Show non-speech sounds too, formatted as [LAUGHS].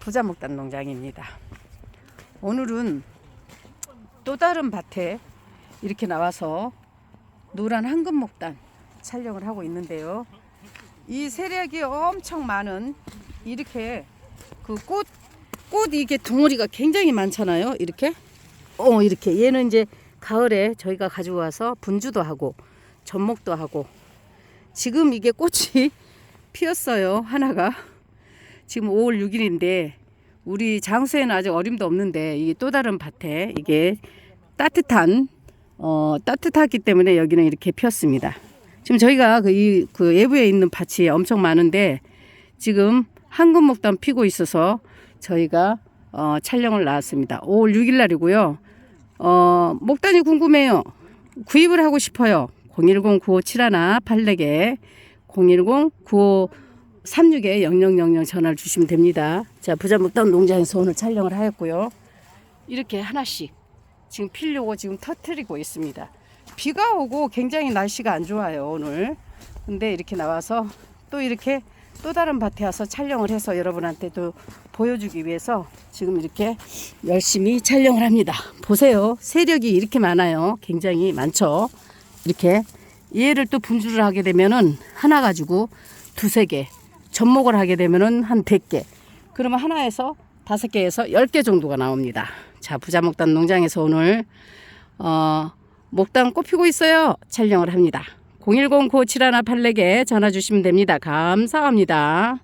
부자 목단 농장입니다. 오늘은 또 다른 밭에 이렇게 나와서 노란 황금 목단 촬영을 하고 있는데요. 이 세력이 엄청 많은 이렇게 그 꽃, 꽃 이게 덩어리가 굉장히 많잖아요. 이렇게. 어, 이렇게. 얘는 이제 가을에 저희가 가지고 와서 분주도 하고 접목도 하고 지금 이게 꽃이 [LAUGHS] 피었어요. 하나가. 지금 5월 6일인데 우리 장수에는 아직 어림도 없는데 이게 또 다른 밭에 이게 따뜻한 어 따뜻하기 때문에 여기는 이렇게 피었습니다. 지금 저희가 그, 이, 그 외부에 있는 밭이 엄청 많은데 지금 황금목단 피고 있어서 저희가 어, 촬영을 나왔습니다. 5월 6일 날이고요. 어, 목단이 궁금해요. 구입을 하고 싶어요. 010-9571-84개 010-9536에 0000 전화를 주시면 됩니다. 자, 부자목단 농장에서 오늘 촬영을 하였고요. 이렇게 하나씩 지금 피려고 지금 터트리고 있습니다. 비가 오고 굉장히 날씨가 안 좋아요, 오늘. 근데 이렇게 나와서 또 이렇게 또 다른 밭에 와서 촬영을 해서 여러분한테도 보여주기 위해서 지금 이렇게 열심히 촬영을 합니다. 보세요. 세력이 이렇게 많아요. 굉장히 많죠. 이렇게 얘를 또 분주를 하게 되면은 하나 가지고 두세 개, 접목을 하게 되면은 한 100개. 그러면 하나에서 다섯 개에서 열개 정도가 나옵니다. 자, 부자목단 농장에서 오늘 어, 목단 꽃 피고 있어요. 촬영을 합니다. 010-9718-84개 전화 주시면 됩니다. 감사합니다.